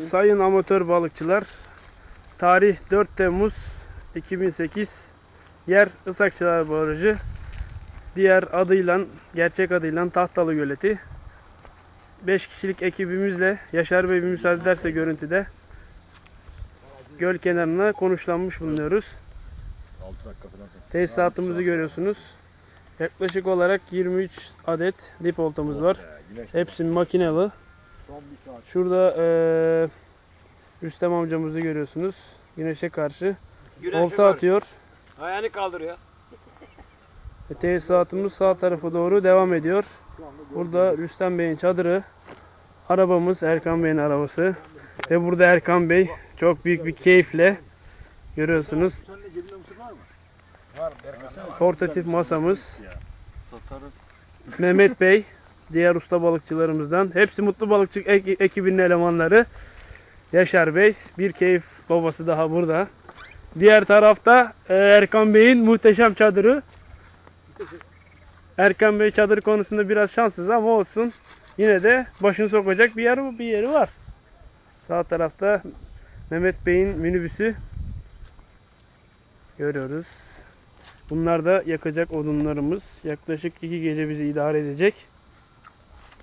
Sayın amatör balıkçılar, tarih 4 Temmuz 2008, yer Isakçılar Barajı, diğer adıyla, gerçek adıyla Tahtalı Göleti. 5 kişilik ekibimizle Yaşar Bey bir müsaade ederse görüntüde göl kenarına konuşlanmış bulunuyoruz. 6 dakika falan. Tesisatımızı görüyorsunuz. Yaklaşık olarak 23 adet dip oltamız var. Hepsi makinalı. Şurada eee Rüstem amcamızı görüyorsunuz. Güneşe karşı olta atıyor. Ayağını kaldırıyor. Ve tesisatımız sağ tarafa doğru devam ediyor. Burada Rüstem Bey'in çadırı. Arabamız Erkan Bey'in arabası. Ve burada Erkan Bey çok büyük bir keyifle görüyorsunuz. Portatif masamız. Satarız. Mehmet Bey, diğer usta balıkçılarımızdan. Hepsi Mutlu Balıkçı ek- ekibinin elemanları. Yaşar Bey, bir keyif babası daha burada. Diğer tarafta e, Erkan Bey'in muhteşem çadırı. Erkan Bey çadır konusunda biraz şanssız ama olsun. Yine de başını sokacak bir yer bir yeri var. Sağ tarafta Mehmet Bey'in minibüsü görüyoruz. Bunlar da yakacak odunlarımız. Yaklaşık iki gece bizi idare edecek.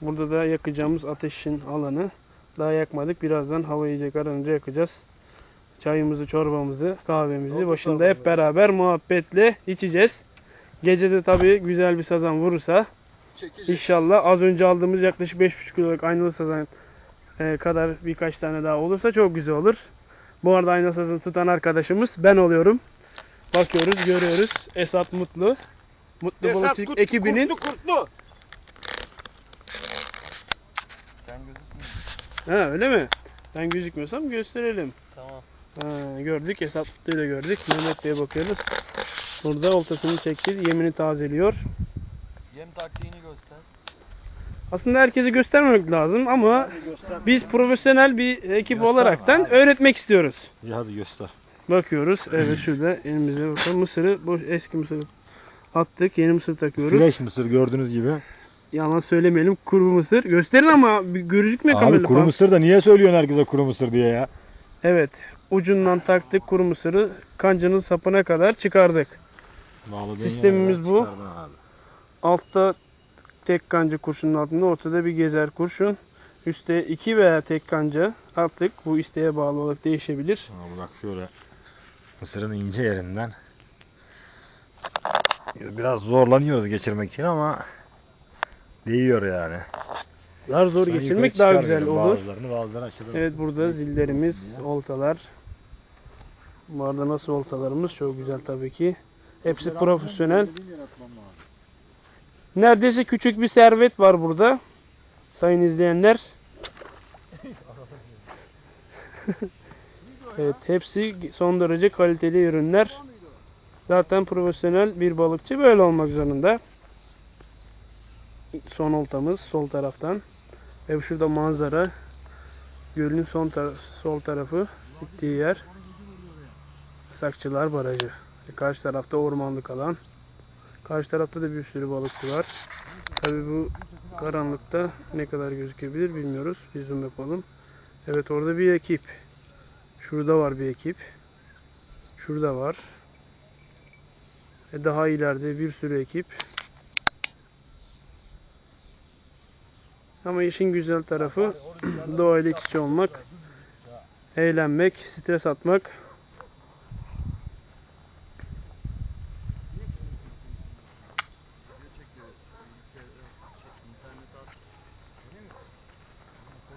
Burada da yakacağımız ateşin alanı. Daha yakmadık. Birazdan hava iyice kararınca yakacağız. Çayımızı, çorbamızı, kahvemizi başında hep beraber muhabbetle içeceğiz. Gece de tabii güzel bir sazan vurursa Çekecek. İnşallah az önce aldığımız yaklaşık 5,5 kiloluk aynalı sazan e, kadar birkaç tane daha olursa çok güzel olur. Bu arada aynalı sazını tutan arkadaşımız ben oluyorum. Bakıyoruz, görüyoruz. Esat Mutlu. Mutlu Esat Balıkçılık ekibinin. Kurtlu kurtlu. Ha öyle mi? Ben gözükmüyorsam gösterelim. Tamam. Ha, gördük. Mutlu'yu da gördük. Mehmet Bey'e bakıyoruz. Burada oltasını çekti. Yemini tazeliyor. Yem taktiğini göster. Aslında herkese göstermemek lazım ama biz profesyonel bir ekip olaraktan abi. öğretmek istiyoruz. İyi hadi göster. Bakıyoruz. Evet şurada elimize bakalım. Mısırı, bu eski mısırı attık. Yeni mısır takıyoruz. Fresh mısır gördüğünüz gibi. Yalan söylemeyelim. Kuru mısır. Gösterin ama bir gözükmüyor Abi kamerada. kuru mısır da niye söylüyorsun herkese kuru mısır diye ya? Evet. Ucundan taktık kuru mısırı. Kancının sapına kadar çıkardık. Bağladığın Sistemimiz yerden bu. çıkardın abi. Altta tek kanca kurşunun altında. Ortada bir gezer kurşun. Üstte iki veya tek kanca attık. Bu isteğe bağlı olarak değişebilir. Abi bak şöyle mısırın ince yerinden biraz zorlanıyoruz geçirmek için ama değiyor yani. Daha zor geçirmek daha güzel olur. Bazılarını bazıları aşağıda. Evet burada zillerimiz, oltalar. Bu arada nasıl oltalarımız? Çok güzel tabii ki. Hepsi profesyonel. Neredeyse küçük bir servet var burada. Sayın izleyenler. evet hepsi son derece kaliteli ürünler. Zaten profesyonel bir balıkçı böyle olmak zorunda. Son oltamız sol taraftan. Ve şurada manzara. Gölün son tar- sol tarafı bittiği yer. Sakçılar Barajı. E, Karşı tarafta ormanlık alan. Karşı tarafta da bir sürü balıkçı var. Tabi bu karanlıkta ne kadar gözükebilir bilmiyoruz. Bir zoom yapalım. Evet orada bir ekip. Şurada var bir ekip. Şurada var. E, daha ileride bir sürü ekip. Ama işin güzel tarafı doğayla iç içe olmak, eğlenmek, stres atmak.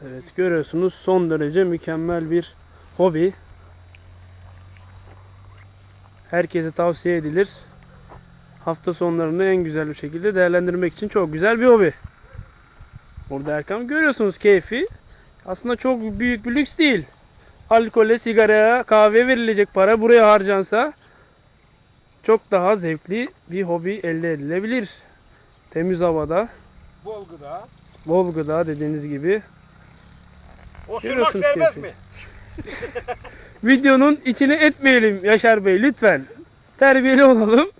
Evet görüyorsunuz son derece mükemmel bir hobi. Herkese tavsiye edilir. Hafta sonlarını en güzel bir şekilde değerlendirmek için çok güzel bir hobi. Burada Erkan görüyorsunuz keyfi. Aslında çok büyük bir lüks değil. Alkole, sigaraya, kahve verilecek para buraya harcansa çok daha zevkli bir hobi elde edilebilir. Temiz havada, Bol gıda. bol gıda dediğiniz gibi. Osurmak serbest mi? Videonun içine etmeyelim Yaşar Bey lütfen. Terbiyeli olalım.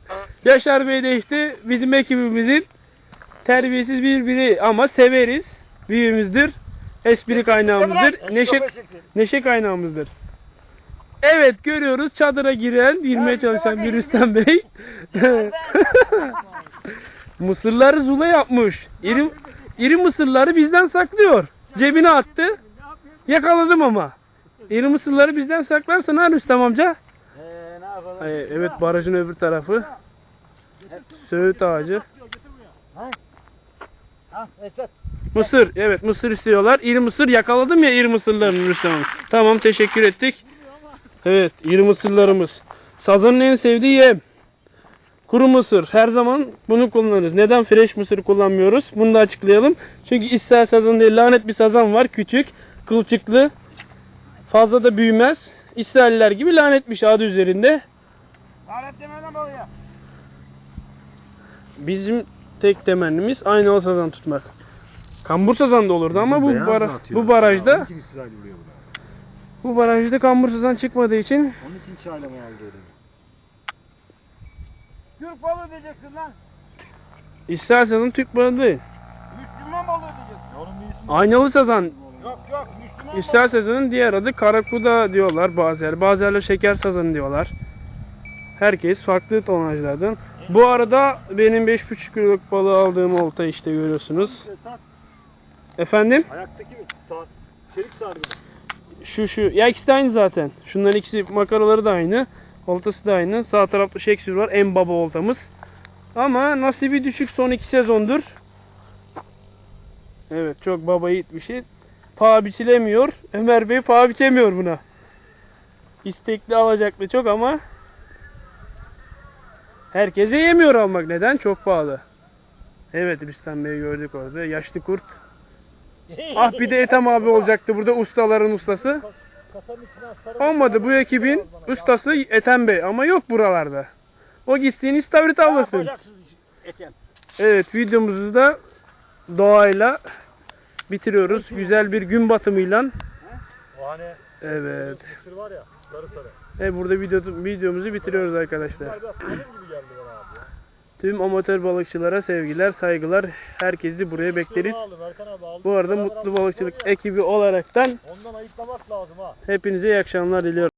Yaşar Bey de işte bizim ekibimizin terbiyesiz bir biri ama severiz. Büyüğümüzdür. espri kaynağımızdır. Neşe, neşe kaynağımızdır. Evet görüyoruz çadıra giren, girmeye çalışan bir Rüstem Bey. mısırları zula yapmış. İri, iri mısırları bizden saklıyor. Cebine attı. Yakaladım ama. İri mısırları bizden saklarsan ha Rüstem amca. Ay, Evet barajın öbür tarafı. Söğüt ağacı. Esat. Mısır. Evet mısır istiyorlar. İri mısır yakaladım ya iri mısırlarını Rüstem. Tamam teşekkür ettik. Evet iri mısırlarımız. Sazanın en sevdiği yem. Kuru mısır. Her zaman bunu kullanırız. Neden fresh mısır kullanmıyoruz? Bunu da açıklayalım. Çünkü İsrail sazanı değil lanet bir sazan var. Küçük, kılçıklı. Fazla da büyümez. İsrailler gibi lanetmiş adı üzerinde. Lanet deme lan balıya. Bizim tek temennimiz aynı o sazan tutmak. Kambur sazan da olurdu ama bu bara- atıyor? bu barajda bu barajda kambur sazan çıkmadığı için Onun için çaylama aldı. Türk balığı diyeceksin lan. Sazan Türk balığı değil. Müslüman balığı diyeceksin. Onun bir ismi Aynalı sazan Yok yok Müslüman İsrail sazanın diğer adı karakuda diyorlar bazı yer. Bazı yerler şeker sazanı diyorlar. Herkes farklı tonajlardan. Bu arada benim 5,5 kiloluk balığı aldığım olta işte görüyorsunuz. Efendim? ayaktaki saat çelik sargı. Şu şu. Ya ikisi de aynı zaten. Şunların ikisi makaraları da aynı. Oltası da aynı. Sağ tarafta Shakespeare var. En baba oltamız. Ama nasibi düşük son iki sezondur. Evet çok baba yiğit bir şey. Paha biçilemiyor. Ömer Bey paha biçemiyor buna. İstekli alacaklı çok ama herkese yemiyor almak. Neden? Çok pahalı. Evet Rüstem Bey'i gördük orada. Yaşlı kurt. Ah bir de Ethem abi olacaktı burada ustaların ustası. Olmadı bu ekibin ustası Ethem Bey ama yok buralarda. O gitsin istavrit avlasın. Evet videomuzu da doğayla bitiriyoruz. Güzel bir gün batımıyla. Hani Evet. Mısır var ya sarı sarı. E burada video, videomuzu bitiriyoruz arkadaşlar. Tüm amatör balıkçılara sevgiler, saygılar. Herkesi buraya bekleriz. Bu arada Mutlu. Balıkçılık ekibi olaraktan hepinize iyi akşamlar diliyorum.